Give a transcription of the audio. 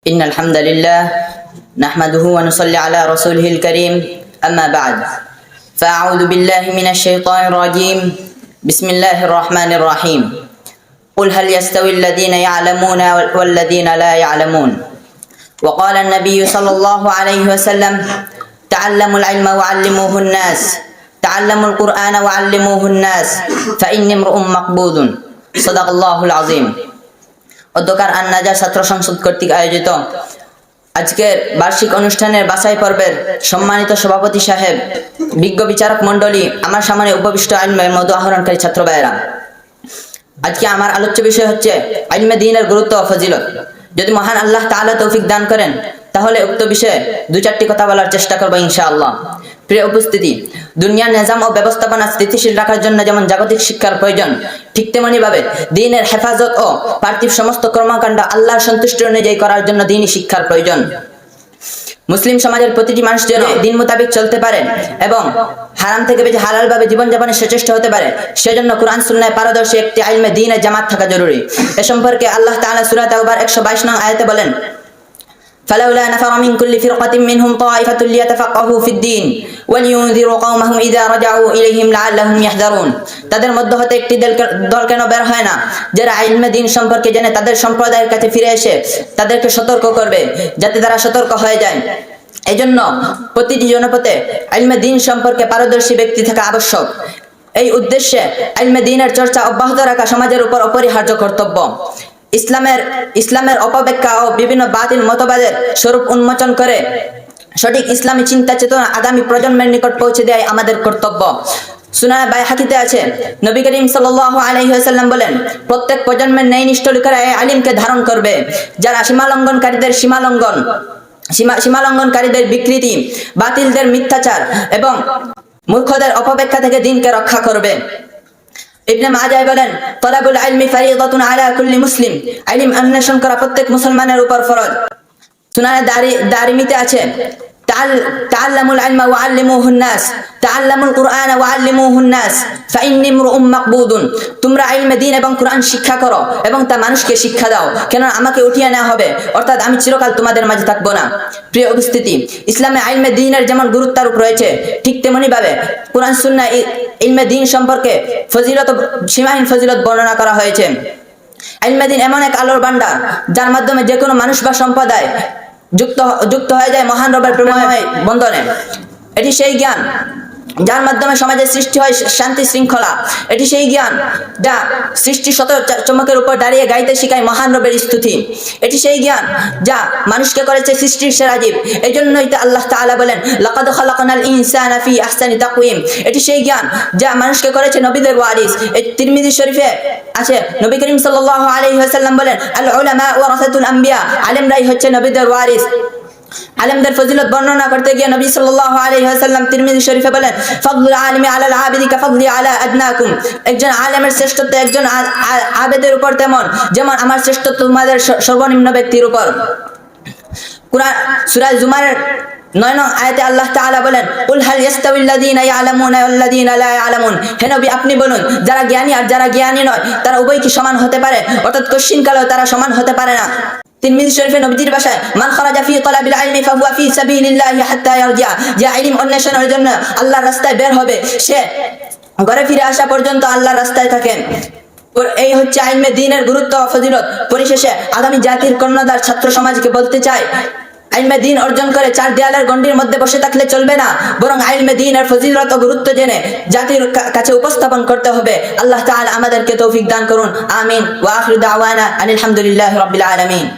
إن الحمد لله نحمده ونصلي على رسوله الكريم. أما بعد فأعوذ بالله من الشيطان الرجيم. بسم الله الرحمن الرحيم. قل هل يستوي الذين يعلمون والذين لا يعلمون؟ وقال النبي صلى الله عليه وسلم تعلموا العلم وعلموه الناس. تعلموا القرآن وعلموه الناس. فإني امرؤ مقبوض. صدق الله العظيم. অধ্যকার আন্নাজা ছাত্র সংসদ কর্তৃক আয়োজিত। আজকের বার্ষিক অনুষ্ঠানের বাছাই পর্বের সম্মানিত সভাপতি সাহেব, বিজ্ঞ বিচারক মণ্ডলী, আমার সামনে উপবিষ্ট আইনময় মধু আহরণকারী ছাত্র ভাইয়েরা। আজকে আমার আলোচ্য বিষয় হচ্ছে আইলমে দিনের গুরুত্ব ও ফজিলত। যদি মহান আল্লাহ তাআলা তৌফিক দান করেন, তাহলে উক্ত বিষয়ে দু চারটি কথা বলার চেষ্টা করব ইনশাআল্লাহ। প্রিয় উপস্থিতি দুনিয়ার নিজাম ও ব্যবস্থাপনা স্থিতিশীল রাখার জন্য যেমন জাগতিক শিক্ষার প্রয়োজন, ঠিক তেমনি ভাবে দিনের হেফাজত ও পার্থিব সমস্ত কর্মকাণ্ড আল্লাহর সন্তুষ্টি অনুযায়ী করার জন্য দিনই শিক্ষার প্রয়োজন। মুসলিম সমাজের প্রতিটি মানুষ যেন দিন মোতাবেক চলতে পারে এবং হারাম থেকে বেঁচে হালাল ভাবে জীবনযাপনে সচেষ্ট হতে পারে, সেজন্য কোরআন, সুন্নায় পারদর্শী একটি আইলমে দিনে জামাত থাকা জরুরি। এ সম্পর্কে আল্লাহ তাআলা সূরা তাওবার 122 নং আয়াতে বলেন فلولا نفر من كل فرقة منهم طائفة ليتفقهوا في الدين ولينذروا قومهم إذا رجعوا إليهم لعلهم يحذرون তাদের মধ্য হতে একটি দল দল কেন বের হয় না যারা আইলমে দিন সম্পর্কে জেনে তাদের সম্প্রদায়ের কাছে ফিরে এসে তাদেরকে সতর্ক করবে যাতে তারা সতর্ক হয়ে যায় এই জন্য প্রতিটি জনপথে আইলমে দিন সম্পর্কে পারদর্শী ব্যক্তি থাকা আবশ্যক এই উদ্দেশ্যে আইলমে দিনের চর্চা অব্যাহত রাখা সমাজের উপর অপরিহার্য কর্তব্য ইসলামের ইসলামের অপব্যাখ্যা ও বিভিন্ন বাতিল মতবাদের স্বরূপ উন্মোচন করে সঠিক ইসলামী চিন্তা চেতনা আগামী প্রজন্মের নিকট পৌঁছে দেয় আমাদের কর্তব্য। আছে বলেন, প্রত্যেক প্রজন্মের এই ধারণ করবে, যারা সীমালঙ্ঘনকারীদের সীমালঙ্ঘন, সীমা, সীমালঙ্ঘনকারীদের বিকৃতি, বাতিলদের মিথ্যাচার এবং মূর্খদের অপব্যাখ্যা থেকে দিনকে রক্ষা করবে। ইবনে মাজাহ বলেন, তলাবুল ইলমি ফারিদাতুন আলা কুল্লি মুসলিম। ইলম অন্বেষণ করা প্রত্যেক মুসলমানের উপর ফরজ। সুনানে দারি দারিমিতে আছে। تعلموا العلم وعلموه الناس تعلموا القرآن وعلموه الناس فإني امرؤ مقبوض তোমরা ইলমে দিন এবং কোরআন শিক্ষা করো এবং তা মানুষকে শিক্ষা দাও কেন আমাকে উঠিয়ে নেওয়া হবে অর্থাৎ আমি চিরকাল তোমাদের মাঝে থাকবো না প্রিয় উপস্থিতি ইসলামে আইলমে দিনের যেমন গুরুত্বারোপ রয়েছে ঠিক তেমনি ভাবে কোরআন সুন্নাহ ইলমে দিন সম্পর্কে ফজিলত সীমাহীন ফজিলত বর্ণনা করা হয়েছে ইলমে দিন এমন এক আলোর ভান্ডার যার মাধ্যমে যে কোনো মানুষ বা সম্প্রদায় যুক্ত যুক্ত হয়ে যায় মহান রবের প্রেমময় বন্ধনে। এটি সেই জ্ঞান। যার মাধ্যমে সমাজের সৃষ্টি হয় শান্তি শৃঙ্খলা। এটি সেই জ্ঞান যা সৃষ্টি শত চমকের উপর দাঁড়িয়ে গাইতে শিখায় মহান রবের স্তুতি। এটি সেই জ্ঞান যা মানুষকে করেছে সৃষ্টির সেরা জীব। এই জন্যই তো আল্লাহ তাআলা বলেন, লাকাদ খালাকনাল ইনসানা ফি আহসানি তাকওয়িম। এটি সেই জ্ঞান যা মানুষকে করেছে নবীদের ওয়ারিস। এই তিরমিজি শরীফে আছে, নবী করিম সাল্লাহ আলাইহি ওয়াসাল্লাম বলেন আল উলামা ওয়ারাসাতুল আম্বিয়া। আলেমরাই হচ্ছে নবীদের ওয়ারিস। আলেমদের ফজিলত বর্ণনা করতে গিয়ে নবী সাল্লাল্লাহু আলাইহি ওয়াসাল্লাম তিরমিজি শরীফে বলেন, ফাদলুল আলিমি আলাল আবিদি কাফাদলি আলা আদনাকুম। একজন আলেমের শ্রেষ্ঠত্ব একজন আবেদের উপর তেমন, যেমন আমার শ্রেষ্ঠত্ব তোমাদের সর্বনিম্ন ব্যক্তির উপর। কুরআন, সূরা জুমারের নয় নং আয়াতে আল্লাহ তাআলা বলেন, উল হাল ইয়াস্তাউল্লাযীনা ইয়ালামুনা ওয়াল্লাযীনা লা ইয়ালামুন। হে নবী, আপনি বলুন, যারা জ্ঞানী আর যারা জ্ঞানী নয়, তারা উভয় কি সমান হতে পারে? অর্থাৎ কশিন কালেও তারা সমান হতে পারে না। তিরমিজি শরীফে নবীজির মান ফাহুয়া ফি সাবিলিল্লাহি হাত্তা ইয়ারজিয়া যে অন্বেষণের জন্য আল্লাহর রাস্তায় বের হবে, সে ঘরে ফিরে আসা পর্যন্ত আল্লাহর রাস্তায় থাকেন। এই হচ্ছে আইনমে দিনের গুরুত্ব ফজিলত। পরিশেষে আগামী জাতির কন্যাদার ছাত্র সমাজকে বলতে চাই আইলমে দিন অর্জন করে চার দেয়ালের গণ্ডির মধ্যে বসে থাকলে চলবে না। বরং আইলমে দিন দিনের ফজিলত ও গুরুত্ব জেনে জাতির কাছে উপস্থাপন করতে হবে। আল্লাহ তাআলা আমাদেরকে তৌফিক দান করুন। আমিন। ওয়া আখিরু দাওয়ানা আলহামদুলিল্লাহি আলামিন।